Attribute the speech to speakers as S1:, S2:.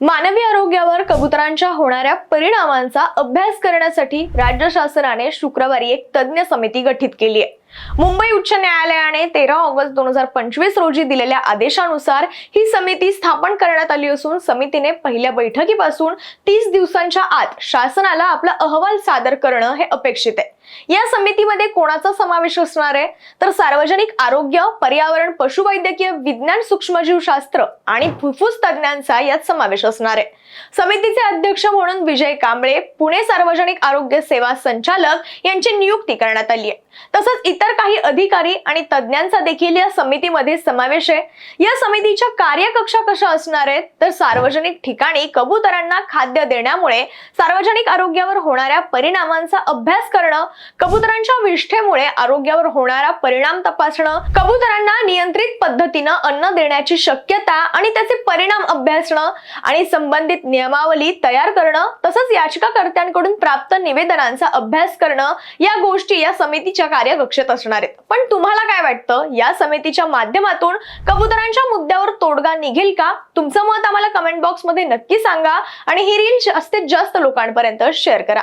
S1: मानवी आरोग्यावर कबुतरांच्या होणाऱ्या परिणामांचा अभ्यास करण्यासाठी राज्य शासनाने शुक्रवारी एक तज्ज्ञ समिती गठीत केली आहे. मुंबई उच्च न्यायालयाने तेरा ऑगस्ट दोन हजार पंचवीस रोजी दिलेल्या आदेशानुसार ही समिती स्थापन करण्यात आली असून समितीने पहिल्या बैठकीपासून तीस दिवसांच्या आत शासनाला आपला अहवाल सादर करणं हे अपेक्षित आहे. या समितीमध्ये कोणाचा समावेश असणार आहे? तर सार्वजनिक आरोग्य पर्यावरण पशुवैद्यकीय विज्ञान सूक्ष्मजीवशास्त्र आणि फुफ्फुस तज्ज्ञांचा यात समावेश असणार आहे. समितीचे अध्यक्ष म्हणून विजय कांबळे पुणे सार्वजनिक आरोग्य सेवा संचालक यांची नियुक्ती करण्यात आली आहे. तसंच इतर काही अधिकारी आणि तज्ज्ञांचा देखील या समितीमध्ये समावेश आहे. या समितीच्या कार्यकक्षा कशा असणार आहेत? तर सार्वजनिक ठिकाणी कबुतरांना खाद्य देण्यामुळे सार्वजनिक आरोग्यावर होणाऱ्या परिणामांचा अभ्यास करणं कबुतरांच्या विष्ठेमुळे आरोग्यावर होणारा परिणाम तपासणं कबुतरांना नियंत्रित पद्धतीनं अन्न देण्याची शक्यता आणि त्याचे परिणाम अभ्यासणं आणि संबंधित नियमावली तयार करणं तसंच याचिकाकर्त्यांकडून प्राप्त निवेदनांचा अभ्यास करणं या गोष्टी या समितीच्या कार्यकक्षेत असणार आहेत. पण तुम्हाला काय वाटतं? या समितीच्या माध्यमातून कबुतरांच्या मुद्द्यावर तोडगा निघेल का? तुमचं मत आम्हाला कमेंट बॉक्समध्ये नक्की सांगा आणि ही रील जास्तीत जास्त लोकांपर्यंत शेअर करा.